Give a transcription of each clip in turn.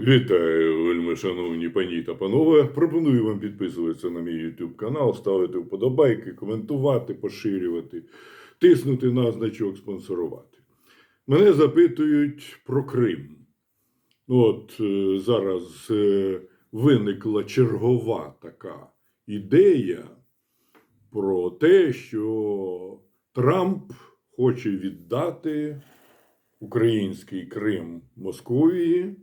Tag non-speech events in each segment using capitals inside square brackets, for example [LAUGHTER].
Вітаю, вельми шановні пані та панове. Пропоную вам підписуватися на мій YouTube канал, ставити вподобайки, коментувати, поширювати, тиснути на значок спонсорувати. Мене запитують про Крим. От е, зараз е, виникла чергова така ідея про те, що Трамп хоче віддати український Крим Московії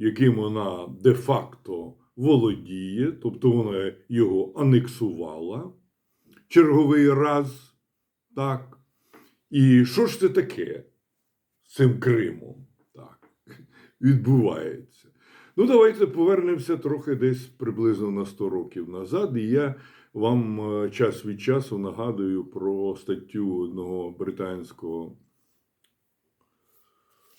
яким вона де-факто володіє, тобто вона його анексувала черговий раз. Так. І що ж це таке з цим Кримом? Так, відбувається. Ну, давайте повернемося трохи десь приблизно на 100 років назад, і я вам е, час від часу нагадую про статтю одного британського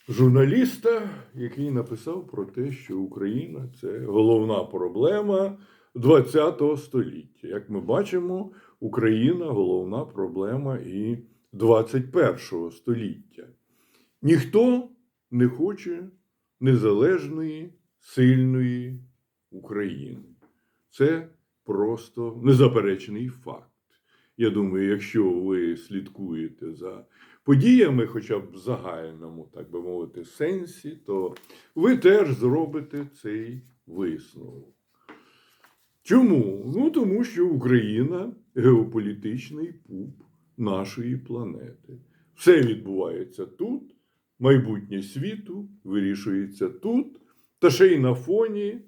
журналіста, який написав про те, що Україна це головна проблема ХХ століття. Як ми бачимо, Україна головна проблема і 21 століття. Ніхто не хоче незалежної, сильної України. Це просто незаперечний факт. Я думаю, якщо ви слідкуєте за подіями, хоча б в загальному, так би мовити, сенсі, то ви теж зробите цей висновок. Чому? Ну, тому що Україна геополітичний пуп нашої планети. Все відбувається тут, майбутнє світу вирішується тут, та ще й на фоні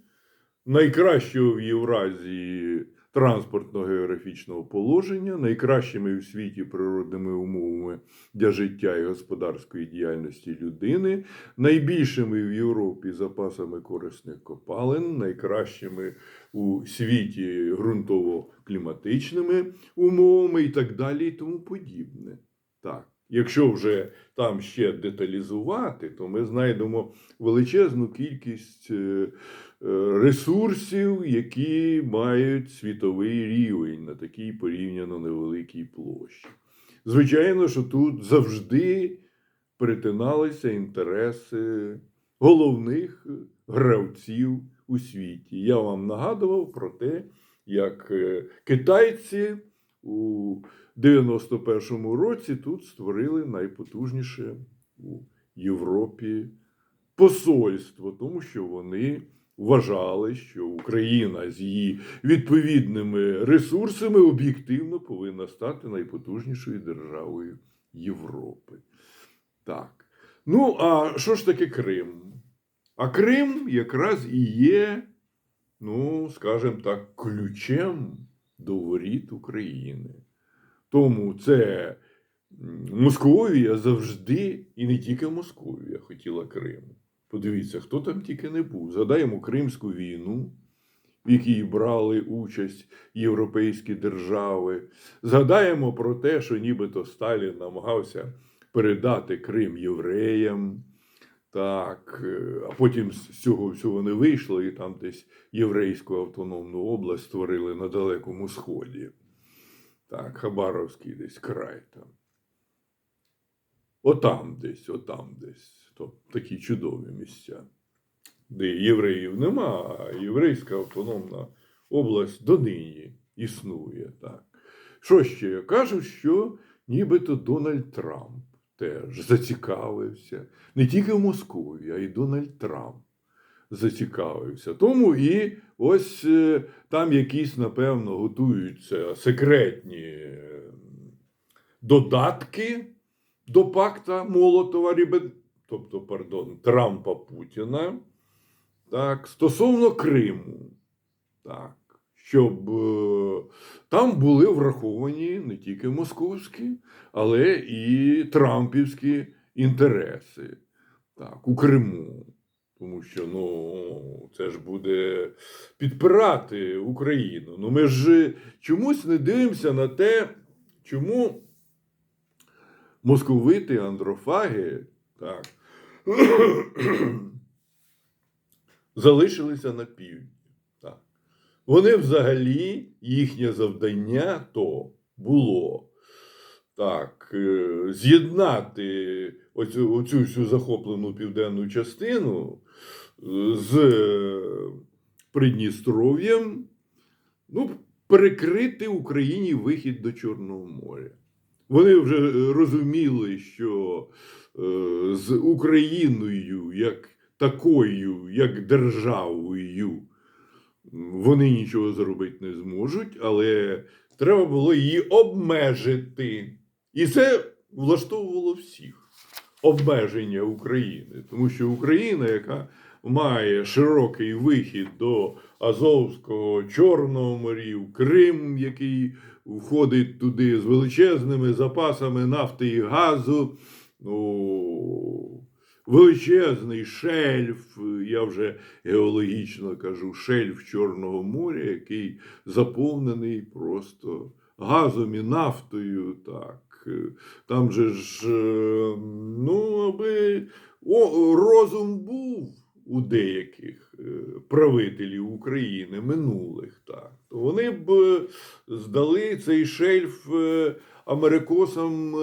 найкращого в Євразії транспортно-географічного положення, найкращими в світі природними умовами для життя і господарської діяльності людини, найбільшими в Європі запасами корисних копалин, найкращими у світі ґрунтово-кліматичними умовами і так далі, і тому подібне. Так. Якщо вже там ще деталізувати, то ми знайдемо величезну кількість е, е, ресурсів, які мають світовий рівень на такій порівняно невеликій площі. Звичайно, що тут завжди перетиналися інтереси головних гравців у світі. Я вам нагадував про те, як е, китайці у 91-му році тут створили найпотужніше у Європі посольство, тому що вони вважали, що Україна з її відповідними ресурсами об'єктивно повинна стати найпотужнішою державою Європи. Так. Ну, а що ж таке Крим? А Крим якраз і є, ну, скажімо так, ключем до воріт України. Тому це Московія завжди, і не тільки Московія хотіла Криму. Подивіться, хто там тільки не був. Згадаємо Кримську війну, в якій брали участь європейські держави. Згадаємо про те, що нібито Сталін намагався передати Крим євреям. Так, е, а потім з цього всього не вийшло, і там десь єврейську автономну область створили на Далекому Сході. Так, Хабаровський десь край там. Отам десь, отам десь. То такі чудові місця, де євреїв нема, а єврейська автономна область донині існує. Так. Що ще? Кажуть, що нібито Дональд Трамп теж зацікавився не тільки в Москові, а й Дональд Трамп зацікавився. Тому і ось е, там якісь, напевно, готуються секретні е, додатки до пакта Молотова тобто, пардон, Трампа Путіна. Так, стосовно Криму. Так, щоб е, там були враховані не тільки московські, але і трампівські інтереси так, у Криму. Тому що ну, це ж буде підпирати Україну. Ну ми ж чомусь не дивимося на те, чому московити андрофаги так, [CLEARS THROAT] залишилися на півдні. Вони взагалі, їхнє завдання то було так, е, з'єднати оцю, оцю всю захоплену південну частину з е, Придністров'ям, ну, перекрити Україні вихід до Чорного моря. Вони вже е, розуміли, що е, з Україною як такою, як державою, вони нічого зробити не зможуть, але треба було її обмежити. І це влаштовувало всіх обмеження України, тому що Україна, яка має широкий вихід до Азовського, Чорного морів, Крим, який входить туди з величезними запасами нафти і газу. Ну, величезний шельф, я вже геологічно кажу, шельф Чорного моря, який заповнений просто газом і нафтою. Так. Там же ж, е, ну, аби о, розум був у деяких е, правителів України минулих, так, то вони б е, здали цей шельф америкосам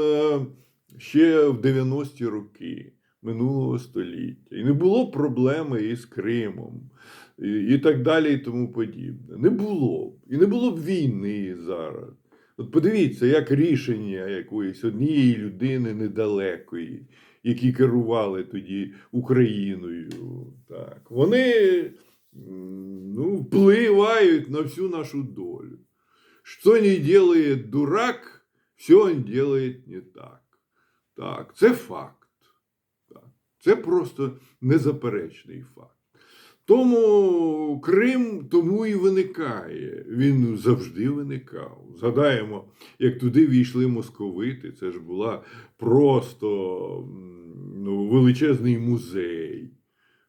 ще в 90-ті роки минулого століття. І не було проблеми із Кримом. І, і так далі, і тому подібне. Не було. б. І не було б війни зараз. От подивіться, як рішення якоїсь однієї людини недалекої, які керували тоді Україною, так, вони ну, впливають на всю нашу долю. Що не делает дурак, все он делает не так. Так, це факт. Це просто незаперечний факт. Тому Крим тому і виникає. Він завжди виникав. Згадаємо, як туди війшли московити. Це ж була просто ну, величезний музей.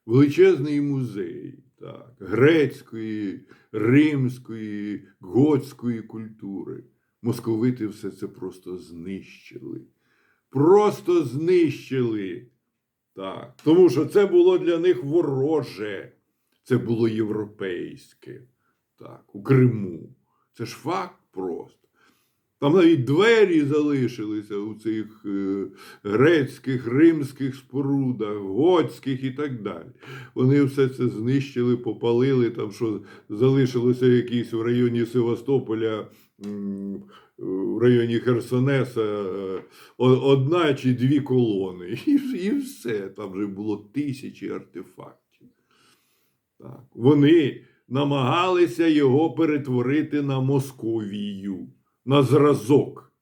Величезний музей так, грецької, римської, готської культури. Московити все це просто знищили. Просто знищили. Так. Тому що це було для них вороже. Це було європейське. Так, у Криму. Це ж факт просто. Там навіть двері залишилися у цих е, грецьких, римських спорудах, готських і так далі. Вони все це знищили, попалили, там що залишилося якісь в районі Севастополя, м, в районі Херсонеса е, одна чи дві колони. [LAUGHS] І, і все. Там вже було тисячі артефактів. Так. Вони намагалися його перетворити на Московію, на зразок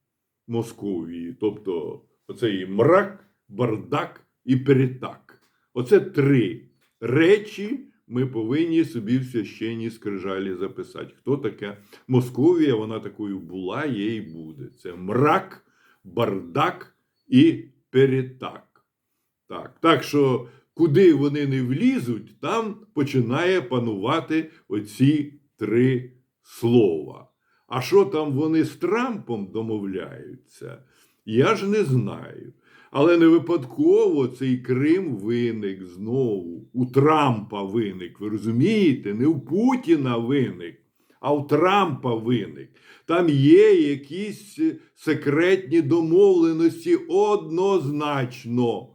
Московії. Тобто оцей мрак, бардак і перетак. Оце три речі ми повинні собі в священній скрижалі записати. Хто таке Московія? Вона такою була, є і буде. Це мрак, бардак і перетак. Так, так що куди вони не влізуть, там починає панувати оці три слова. А що там вони з Трампом домовляються, я ж не знаю. Але не випадково цей Крим виник знову. У Трампа виник. Ви розумієте? Не у Путіна виник, а у Трампа виник. Там є якісь секретні домовленості однозначно.